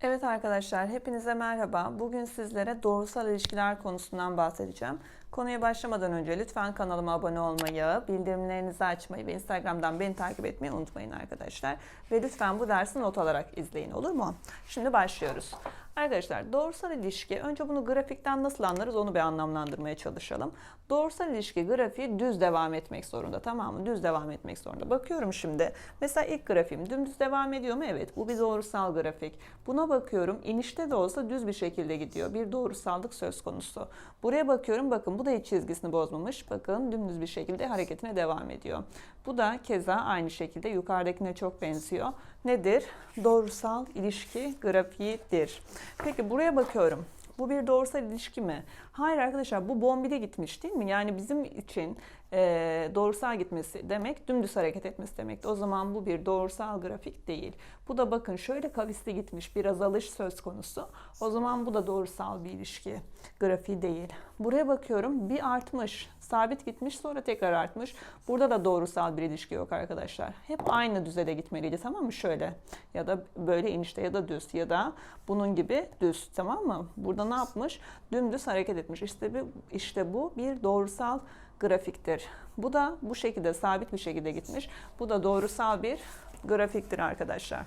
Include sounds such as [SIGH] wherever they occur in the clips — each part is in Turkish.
Evet arkadaşlar, hepinize merhaba. Bugün sizlere doğrusal ilişkiler konusundan bahsedeceğim. Konuya başlamadan önce lütfen kanalıma abone olmayı, bildirimlerinizi açmayı ve Instagram'dan beni takip etmeyi unutmayın arkadaşlar. Ve lütfen bu dersi not alarak izleyin olur mu? Şimdi başlıyoruz. Arkadaşlar doğrusal ilişki, önce bunu grafikten nasıl anlarız onu bir anlamlandırmaya çalışalım. Doğrusal ilişki grafiği düz devam etmek zorunda tamam mı? Düz devam etmek zorunda. Bakıyorum şimdi. Mesela ilk grafiğim dümdüz devam ediyor mu? Evet bu bir doğrusal grafik. Buna bakıyorum inişte de olsa düz bir şekilde gidiyor. Bir doğrusallık söz konusu. Buraya bakıyorum bakın bu da hiç çizgisini bozmamış. Bakın dümdüz bir şekilde hareketine devam ediyor. Bu da keza aynı şekilde yukarıdakine çok benziyor. Nedir? Doğrusal ilişki grafiğidir. Peki buraya bakıyorum. Bu bir doğrusal ilişki mi? Hayır arkadaşlar bu bombide gitmiş değil mi? Yani bizim için e, doğrusal gitmesi demek dümdüz hareket etmesi demek. O zaman bu bir doğrusal grafik değil. Bu da bakın şöyle kavisli gitmiş bir azalış söz konusu. O zaman bu da doğrusal bir ilişki grafiği değil. Buraya bakıyorum bir artmış. Sabit gitmiş sonra tekrar artmış. Burada da doğrusal bir ilişki yok arkadaşlar. Hep aynı düzeyde gitmeliydi tamam mı? Şöyle ya da böyle inişte ya da düz ya da bunun gibi düz tamam mı? Burada ne yapmış? Dümdüz hareket etmiş. İşte, bir, işte bu bir doğrusal grafiktir. Bu da bu şekilde sabit bir şekilde gitmiş. Bu da doğrusal bir grafiktir arkadaşlar.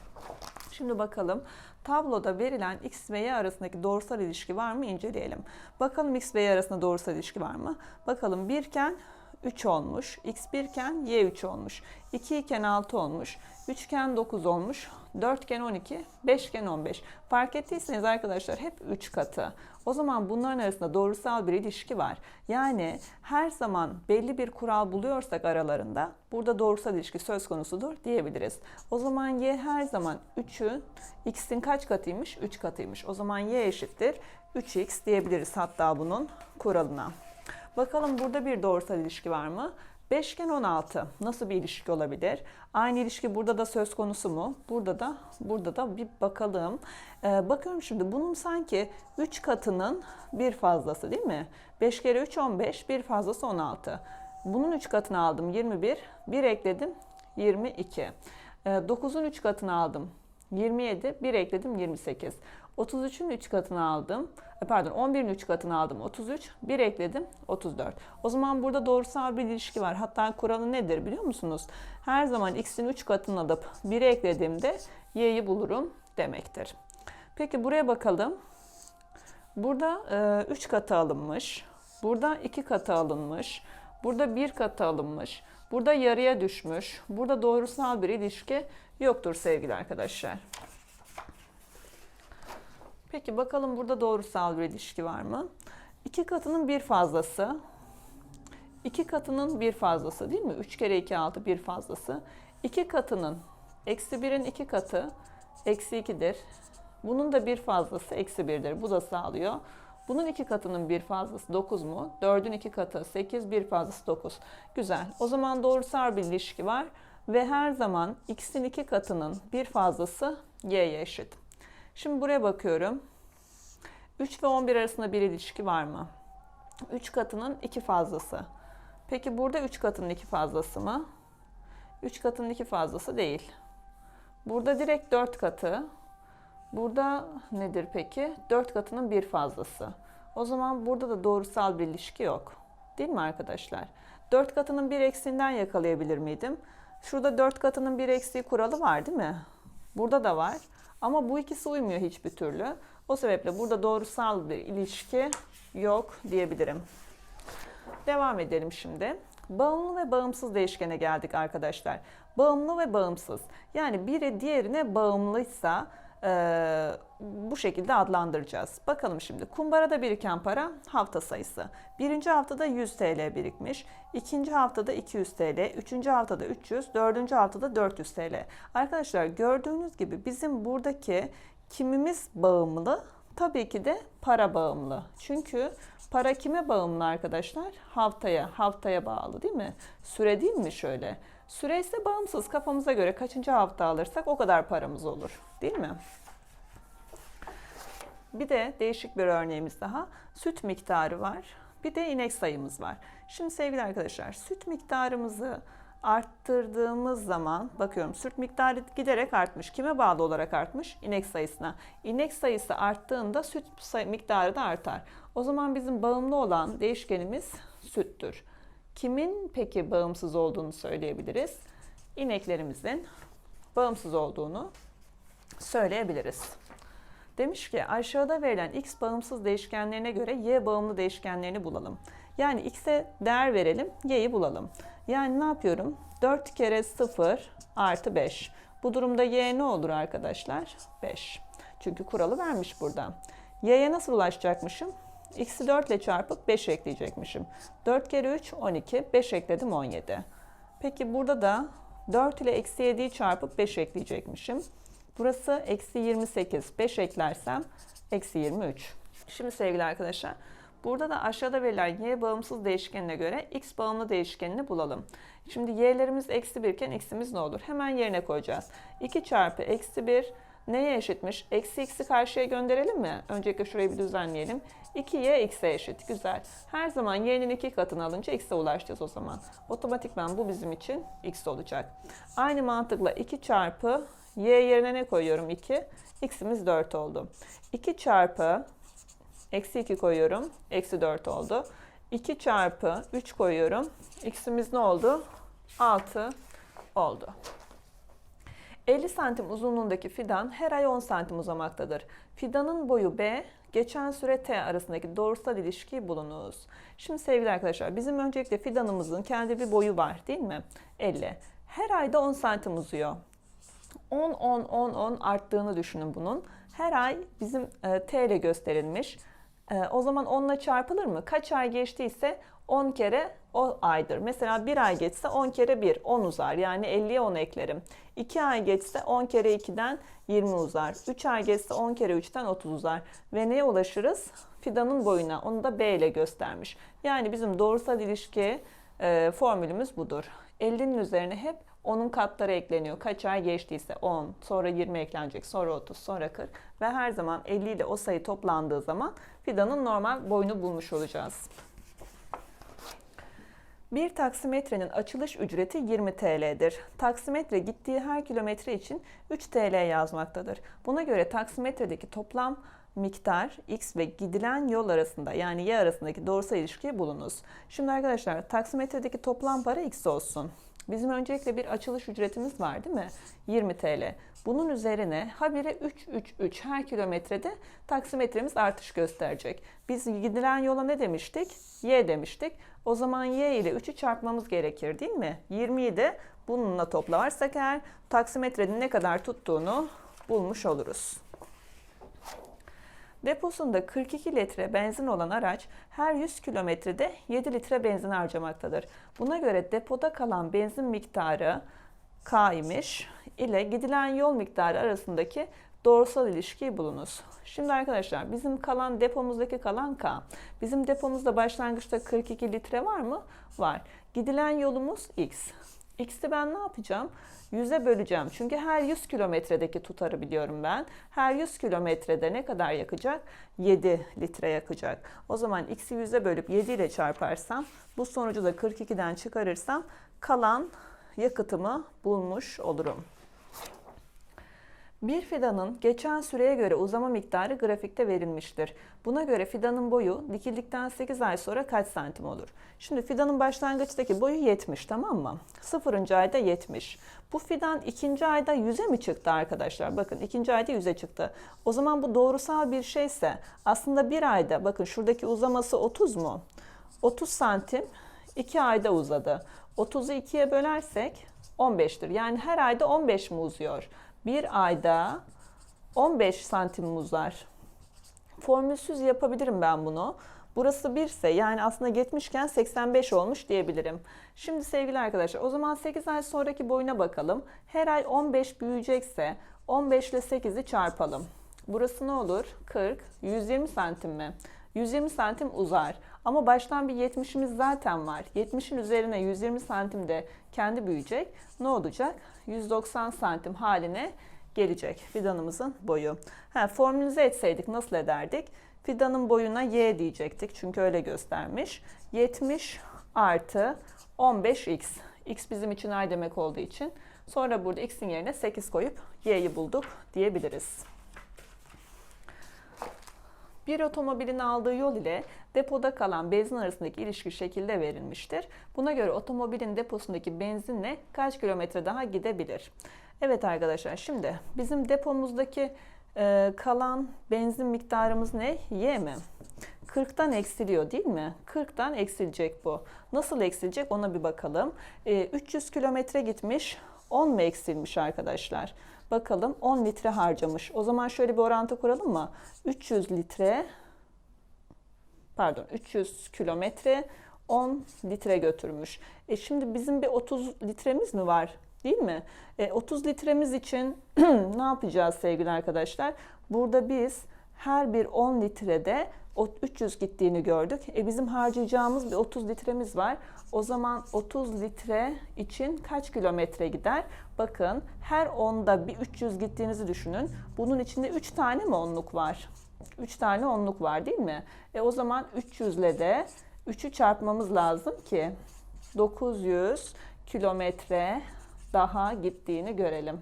Şimdi bakalım tabloda verilen x ve y arasındaki doğrusal ilişki var mı inceleyelim. Bakalım x ve y arasında doğrusal ilişki var mı? Bakalım 1 iken 3 olmuş, x 1 iken y 3 olmuş, 2 iken 6 olmuş, 3 iken 9 olmuş, 4 iken 12, 5 iken 15. Fark ettiyseniz arkadaşlar hep 3 katı. O zaman bunların arasında doğrusal bir ilişki var. Yani her zaman belli bir kural buluyorsak aralarında burada doğrusal ilişki söz konusudur diyebiliriz. O zaman y her zaman 3'ün x'in kaç katıymış? 3 katıymış. O zaman y eşittir 3x diyebiliriz hatta bunun kuralına. Bakalım burada bir doğrusal ilişki var mı? 5 iken 16 nasıl bir ilişki olabilir? Aynı ilişki burada da söz konusu mu? Burada da burada da bir bakalım. Ee, bakıyorum şimdi bunun sanki 3 katının bir fazlası değil mi? 5 kere 3 15 bir fazlası 16. Bunun 3 katını aldım 21. 1 ekledim 22. Ee, 9'un 3 katını aldım 27. 1 ekledim 28. 33'ün 3 katını aldım. E, Pardon 11'in 3 katını aldım 33. 1 ekledim 34. O zaman burada doğrusal bir ilişki var. Hatta kuralı nedir biliyor musunuz? Her zaman x'in 3 katını alıp 1'e eklediğimde y'yi bulurum demektir. Peki buraya bakalım. Burada 3 katı alınmış. Burada 2 katı alınmış. Burada 1 katı alınmış. Burada yarıya düşmüş. Burada doğrusal bir ilişki yoktur sevgili arkadaşlar. Peki bakalım burada doğrusal bir ilişki var mı? İki katının bir fazlası. iki katının bir fazlası değil mi? 3 kere 2 6 bir fazlası. İki katının eksi 1'in iki katı eksi 2'dir. Bunun da bir fazlası eksi 1'dir. Bu da sağlıyor. Bunun iki katının bir fazlası 9 mu? 4'ün iki katı 8, bir fazlası 9. Güzel. O zaman doğrusal bir ilişki var ve her zaman x'in iki katının bir fazlası y'ye eşit. Şimdi buraya bakıyorum. 3 ve 11 arasında bir ilişki var mı? 3 katının 2 fazlası. Peki burada 3 katının 2 fazlası mı? 3 katının 2 fazlası değil. Burada direkt 4 katı. Burada nedir peki? 4 katının bir fazlası. O zaman burada da doğrusal bir ilişki yok. Değil mi arkadaşlar? 4 katının bir eksiğinden yakalayabilir miydim? Şurada 4 katının bir eksiği kuralı var değil mi? Burada da var. Ama bu ikisi uymuyor hiçbir türlü. O sebeple burada doğrusal bir ilişki yok diyebilirim. Devam edelim şimdi. Bağımlı ve bağımsız değişkene geldik arkadaşlar. Bağımlı ve bağımsız. Yani biri diğerine bağımlıysa e, bu şekilde adlandıracağız. Bakalım şimdi. Kumbarada biriken para hafta sayısı. Birinci haftada 100 TL birikmiş. ikinci haftada 200 TL. Üçüncü haftada 300. Dördüncü haftada 400 TL. Arkadaşlar gördüğünüz gibi bizim buradaki kimimiz bağımlı? Tabii ki de para bağımlı. Çünkü para kime bağımlı arkadaşlar? Haftaya, haftaya bağlı değil mi? Süre değil mi şöyle? Süre ise bağımsız. Kafamıza göre kaçıncı hafta alırsak o kadar paramız olur. Değil mi? Bir de değişik bir örneğimiz daha. Süt miktarı var. Bir de inek sayımız var. Şimdi sevgili arkadaşlar süt miktarımızı arttırdığımız zaman bakıyorum süt miktarı giderek artmış. Kime bağlı olarak artmış? İnek sayısına. İnek sayısı arttığında süt sayı miktarı da artar. O zaman bizim bağımlı olan değişkenimiz süttür. Kimin peki bağımsız olduğunu söyleyebiliriz? İneklerimizin bağımsız olduğunu söyleyebiliriz. Demiş ki aşağıda verilen x bağımsız değişkenlerine göre y bağımlı değişkenlerini bulalım. Yani x'e değer verelim, y'yi bulalım. Yani ne yapıyorum? 4 kere 0 artı 5. Bu durumda y ne olur arkadaşlar? 5. Çünkü kuralı vermiş burada. y'ye nasıl ulaşacakmışım? x'i 4 ile çarpıp 5 ekleyecekmişim. 4 kere 3 12, 5 ekledim 17. Peki burada da 4 ile eksi 7'yi çarpıp 5 ekleyecekmişim. Burası eksi 28. 5 eklersem eksi 23. Şimdi sevgili arkadaşlar burada da aşağıda verilen y bağımsız değişkenine göre x bağımlı değişkenini bulalım. Şimdi y'lerimiz eksi 1 iken x'imiz ne olur? Hemen yerine koyacağız. 2 çarpı eksi 1 neye eşitmiş? Eksi x'i karşıya gönderelim mi? Öncelikle şurayı bir düzenleyelim. 2y x'e eşit. Güzel. Her zaman y'nin iki katını alınca x'e ulaşacağız o zaman. Otomatikman bu bizim için x olacak. Aynı mantıkla 2 çarpı y yerine ne koyuyorum? 2. x'imiz 4 oldu. 2 çarpı eksi 2 koyuyorum. Eksi 4 oldu. 2 çarpı 3 koyuyorum. x'imiz ne oldu? 6 oldu. 50 santim uzunluğundaki fidan her ay 10 santim uzamaktadır. Fidanın boyu B, geçen süre T arasındaki doğrusal ilişkiyi bulunuz. Şimdi sevgili arkadaşlar bizim öncelikle fidanımızın kendi bir boyu var değil mi? 50. Her ayda 10 santim uzuyor. 10 10 10 10 arttığını düşünün bunun. Her ay bizim e, T ile gösterilmiş. E, o zaman 10 ile çarpılır mı? Kaç ay geçtiyse 10 kere o aydır. Mesela bir ay geçse 10 kere 1, 10 uzar. Yani 50'ye 10 eklerim. 2 ay geçse 10 kere 2'den 20 uzar. 3 ay geçse 10 kere 3'ten 30 uzar. Ve neye ulaşırız? Fidanın boyuna. Onu da B ile göstermiş. Yani bizim doğrusal ilişki e, formülümüz budur. 50'nin üzerine hep onun katları ekleniyor. Kaç ay geçtiyse 10, sonra 20 eklenecek, sonra 30, sonra 40 ve her zaman 50 ile o sayı toplandığı zaman fidanın normal boyunu bulmuş olacağız. Bir taksimetrenin açılış ücreti 20 TL'dir. Taksimetre gittiği her kilometre için 3 TL yazmaktadır. Buna göre taksimetredeki toplam miktar x ve gidilen yol arasında yani y arasındaki doğrusal ilişkiyi bulunuz. Şimdi arkadaşlar taksimetredeki toplam para x olsun. Bizim öncelikle bir açılış ücretimiz var değil mi? 20 TL. Bunun üzerine habire 3 3 3 her kilometrede taksimetremiz artış gösterecek. Biz gidilen yola ne demiştik? Y demiştik. O zaman Y ile 3'ü çarpmamız gerekir değil mi? 20'yi de bununla toplarsak eğer taksimetrenin ne kadar tuttuğunu bulmuş oluruz. Deposunda 42 litre benzin olan araç her 100 kilometrede 7 litre benzin harcamaktadır. Buna göre depoda kalan benzin miktarı K imiş ile gidilen yol miktarı arasındaki doğrusal ilişkiyi bulunuz. Şimdi arkadaşlar bizim kalan depomuzdaki kalan K. Bizim depomuzda başlangıçta 42 litre var mı? Var. Gidilen yolumuz X. X'i ben ne yapacağım? 100'e böleceğim. Çünkü her 100 kilometredeki tutarı biliyorum ben. Her 100 kilometrede ne kadar yakacak? 7 litre yakacak. O zaman X'i 100'e bölüp 7 ile çarparsam bu sonucu da 42'den çıkarırsam kalan yakıtımı bulmuş olurum. Bir fidanın geçen süreye göre uzama miktarı grafikte verilmiştir. Buna göre fidanın boyu dikildikten 8 ay sonra kaç santim olur? Şimdi fidanın başlangıçtaki boyu 70 tamam mı? 0. ayda 70. Bu fidan ikinci ayda 100'e mi çıktı arkadaşlar? Bakın ikinci ayda 100'e çıktı. O zaman bu doğrusal bir şeyse aslında bir ayda bakın şuradaki uzaması 30 mu? 30 santim 2 ayda uzadı. 30'u 2'ye bölersek 15'tir. Yani her ayda 15 mi uzuyor? Bir ayda 15 santim uzar. Formülsüz yapabilirim ben bunu. Burası 1 ise yani aslında 70 iken 85 olmuş diyebilirim. Şimdi sevgili arkadaşlar o zaman 8 ay sonraki boyuna bakalım. Her ay 15 büyüyecekse 15 ile 8'i çarpalım. Burası ne olur? 40, 120 santim mi? 120 santim uzar. Ama baştan bir 70'imiz zaten var. 70'in üzerine 120 santim de kendi büyüyecek. Ne olacak? 190 santim haline gelecek fidanımızın boyu. Ha, formülize etseydik nasıl ederdik? Fidanın boyuna y diyecektik çünkü öyle göstermiş. 70 artı 15x X bizim için ay demek olduğu için. Sonra burada x'in yerine 8 koyup y'yi bulduk diyebiliriz. Bir otomobilin aldığı yol ile depoda kalan benzin arasındaki ilişki şekilde verilmiştir. Buna göre otomobilin deposundaki benzinle kaç kilometre daha gidebilir? Evet arkadaşlar şimdi bizim depomuzdaki e, kalan benzin miktarımız ne? Y mi? 40'tan eksiliyor değil mi? 40'tan eksilecek bu. Nasıl eksilecek ona bir bakalım. E, 300 kilometre gitmiş 10 mu eksilmiş arkadaşlar? Bakalım 10 litre harcamış. O zaman şöyle bir orantı kuralım mı? 300 litre pardon 300 kilometre 10 litre götürmüş. E şimdi bizim bir 30 litremiz mi var? Değil mi? E 30 litremiz için [CLEARS THROAT] ne yapacağız sevgili arkadaşlar? Burada biz her bir 10 litrede o 300 gittiğini gördük. E bizim harcayacağımız bir 30 litremiz var. O zaman 30 litre için kaç kilometre gider? Bakın her 10'da bir 300 gittiğinizi düşünün. Bunun içinde 3 tane mi onluk var? 3 tane onluk var değil mi? E o zaman 300 ile de 3'ü çarpmamız lazım ki 900 kilometre daha gittiğini görelim.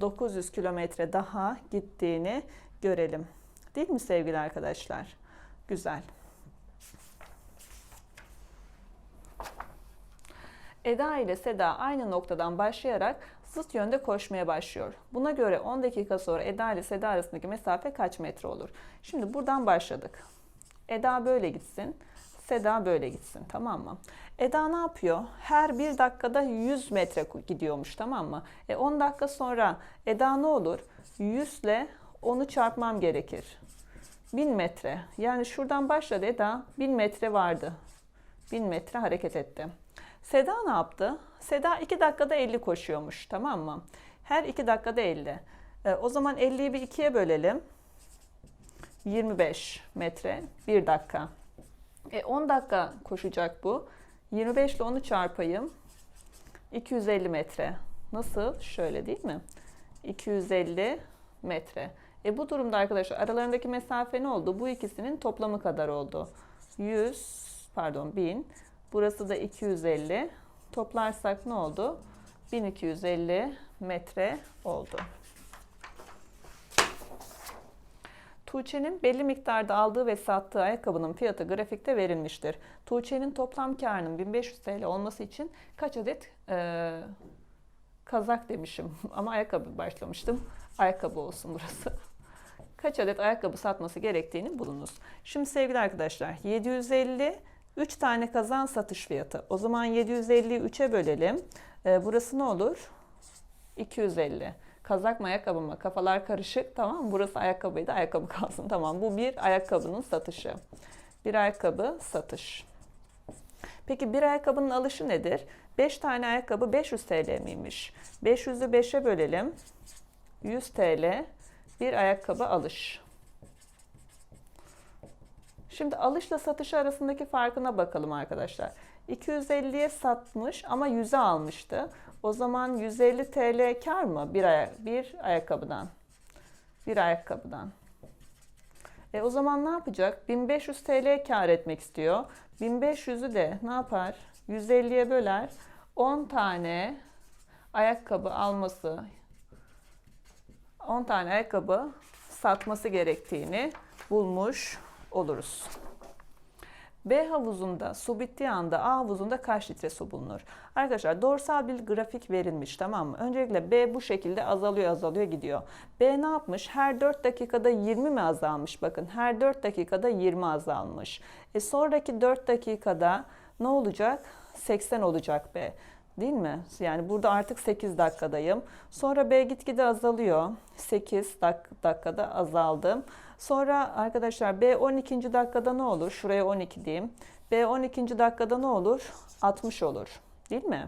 900 kilometre daha gittiğini görelim. Değil mi sevgili arkadaşlar? Güzel. Eda ile Seda aynı noktadan başlayarak zıt yönde koşmaya başlıyor. Buna göre 10 dakika sonra Eda ile Seda arasındaki mesafe kaç metre olur? Şimdi buradan başladık. Eda böyle gitsin, Seda böyle gitsin tamam mı? Eda ne yapıyor? Her bir dakikada 100 metre gidiyormuş tamam mı? E 10 dakika sonra Eda ne olur? 100 ile 10'u çarpmam gerekir. 1000 metre. Yani şuradan başladı Eda 1000 metre vardı. 1000 metre hareket etti. Seda ne yaptı? Seda 2 dakikada 50 koşuyormuş tamam mı? Her 2 dakikada 50. E, o zaman 50'yi bir 2'ye bölelim. 25 metre 1 dakika. E, 10 dakika koşacak bu. 25 ile 10'u çarpayım. 250 metre. Nasıl? Şöyle değil mi? 250 metre. E bu durumda arkadaşlar aralarındaki mesafe ne oldu? Bu ikisinin toplamı kadar oldu. 100 pardon 1000. Burası da 250. Toplarsak ne oldu? 1250 metre oldu. Tuğçe'nin belli miktarda aldığı ve sattığı ayakkabının fiyatı grafikte verilmiştir. Tuğçe'nin toplam karının 1500 TL olması için kaç adet e, kazak demişim [LAUGHS] ama ayakkabı başlamıştım. Ayakkabı olsun burası. Kaç adet ayakkabı satması gerektiğini bulunuz. Şimdi sevgili arkadaşlar 750 3 tane kazan satış fiyatı. O zaman 750'yi 3'e bölelim. E, burası ne olur? 250. Kazak mı ayakkabı mı? Kafalar karışık. Tamam Burası ayakkabıydı. Ayakkabı kalsın. Tamam. Bu bir ayakkabının satışı. Bir ayakkabı satış. Peki bir ayakkabının alışı nedir? 5 tane ayakkabı 500 TL miymiş? 500'ü 5'e bölelim. 100 TL bir ayakkabı alış. Şimdi alışla satış arasındaki farkına bakalım arkadaşlar. 250'ye satmış ama 100'e almıştı. O zaman 150 TL kar mı bir, ayak, bir ayakkabıdan? Bir ayakkabıdan. E o zaman ne yapacak? 1500 TL kar etmek istiyor. 1500'ü de ne yapar? 150'ye böler. 10 tane ayakkabı alması 10 tane ayakkabı satması gerektiğini bulmuş oluruz. B havuzunda su bittiği anda A havuzunda kaç litre su bulunur? Arkadaşlar dorsal bir grafik verilmiş tamam mı? Öncelikle B bu şekilde azalıyor azalıyor gidiyor. B ne yapmış? Her 4 dakikada 20 mi azalmış? Bakın her 4 dakikada 20 azalmış. E sonraki 4 dakikada ne olacak? 80 olacak B. Değil mi? Yani burada artık 8 dakikadayım. Sonra B gitgide azalıyor. 8 dak dakikada azaldım. Sonra arkadaşlar B 12. dakikada ne olur? Şuraya 12 diyeyim. B 12. dakikada ne olur? 60 olur. Değil mi?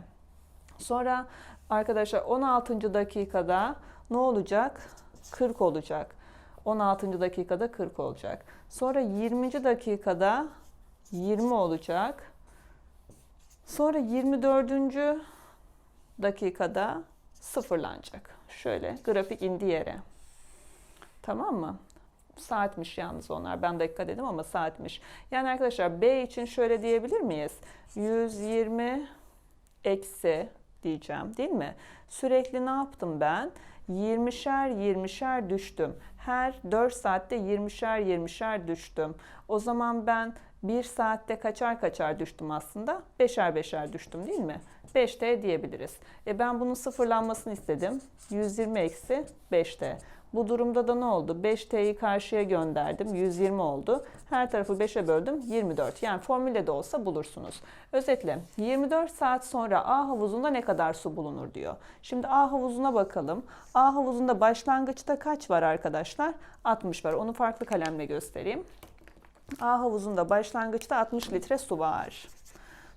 Sonra arkadaşlar 16. dakikada ne olacak? 40 olacak. 16. dakikada 40 olacak. Sonra 20. dakikada 20 olacak. Sonra 24. dakikada sıfırlanacak. Şöyle grafik indi yere. Tamam mı? Saatmiş yalnız onlar. Ben dakika dedim ama saatmiş. Yani arkadaşlar B için şöyle diyebilir miyiz? 120 eksi diyeceğim değil mi? Sürekli ne yaptım ben? 20'şer 20'şer düştüm. Her 4 saatte 20'şer 20'şer düştüm. O zaman ben 1 saatte kaçar kaçar düştüm aslında? 5'er 5'er düştüm değil mi? 5T diyebiliriz. E ben bunun sıfırlanmasını istedim. 120 eksi 5T. Bu durumda da ne oldu? 5T'yi karşıya gönderdim. 120 oldu. Her tarafı 5'e böldüm. 24. Yani formülle de olsa bulursunuz. Özetle 24 saat sonra A havuzunda ne kadar su bulunur diyor. Şimdi A havuzuna bakalım. A havuzunda başlangıçta kaç var arkadaşlar? 60 var. Onu farklı kalemle göstereyim. A havuzunda başlangıçta 60 litre su var.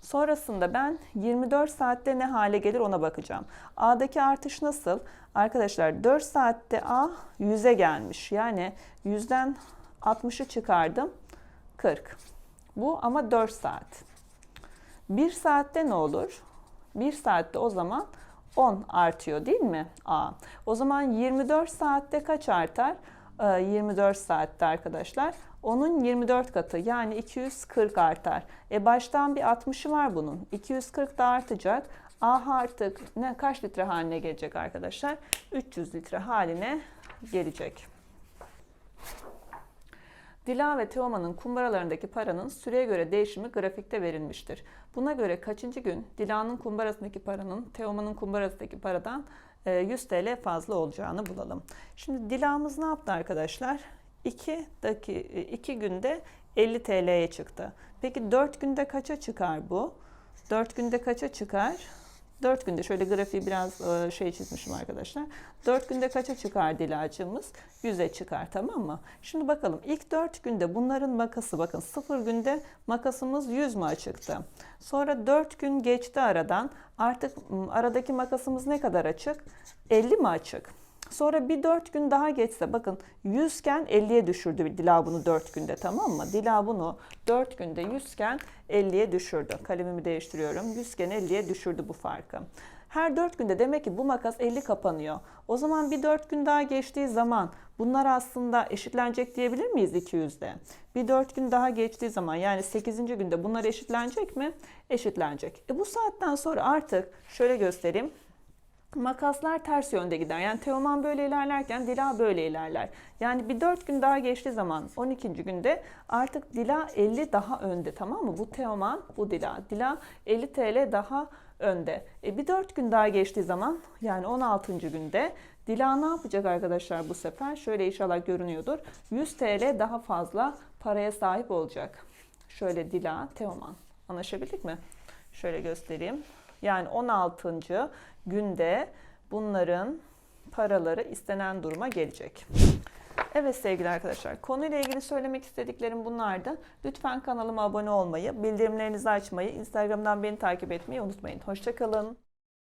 Sonrasında ben 24 saatte ne hale gelir ona bakacağım. A'daki artış nasıl? Arkadaşlar 4 saatte A 100'e gelmiş. Yani 100'den 60'ı çıkardım 40. Bu ama 4 saat. 1 saatte ne olur? 1 saatte o zaman 10 artıyor değil mi A? O zaman 24 saatte kaç artar? Ee, 24 saatte arkadaşlar. Onun 24 katı yani 240 artar. E baştan bir 60'ı var bunun. 240 da artacak. A artık ne kaç litre haline gelecek arkadaşlar? 300 litre haline gelecek. Dila ve Teoman'ın kumbaralarındaki paranın süreye göre değişimi grafikte verilmiştir. Buna göre kaçıncı gün Dila'nın kumbarasındaki paranın Teoman'ın kumbarasındaki paradan e, 100 TL fazla olacağını bulalım. Şimdi Dila'mız ne yaptı arkadaşlar? 2 daki 2 günde 50 TL'ye çıktı. Peki 4 günde kaça çıkar bu? 4 günde kaça çıkar? 4 günde şöyle grafiği biraz e, şey çizmişim arkadaşlar. 4 günde kaça çıkar dilacımız? 100'e çıkar tamam mı? Şimdi bakalım ilk 4 günde bunların makası bakın 0 günde makasımız 100 mü açıktı? Sonra 4 gün geçti aradan artık aradaki makasımız ne kadar açık? 50 mi açık? Sonra bir 4 gün daha geçse bakın 100 iken 50'ye düşürdü Dila bunu 4 günde tamam mı? Dila bunu 4 günde 100 iken 50'ye düşürdü. Kalemimi değiştiriyorum. 100 iken 50'ye düşürdü bu farkı. Her 4 günde demek ki bu makas 50 kapanıyor. O zaman bir 4 gün daha geçtiği zaman bunlar aslında eşitlenecek diyebilir miyiz 200'de? Bir 4 gün daha geçtiği zaman yani 8. günde bunlar eşitlenecek mi? Eşitlenecek. E bu saatten sonra artık şöyle göstereyim. Makaslar ters yönde gider. Yani Teoman böyle ilerlerken Dila böyle ilerler. Yani bir 4 gün daha geçtiği zaman 12. günde artık Dila 50 daha önde tamam mı? Bu Teoman, bu Dila. Dila 50 TL daha önde. E bir 4 gün daha geçtiği zaman yani 16. günde Dila ne yapacak arkadaşlar bu sefer? Şöyle inşallah görünüyordur. 100 TL daha fazla paraya sahip olacak. Şöyle Dila, Teoman. Anlaşabildik mi? Şöyle göstereyim. Yani 16. günde bunların paraları istenen duruma gelecek. Evet sevgili arkadaşlar, konuyla ilgili söylemek istediklerim bunlardı. Lütfen kanalıma abone olmayı, bildirimlerinizi açmayı, Instagram'dan beni takip etmeyi unutmayın. Hoşçakalın.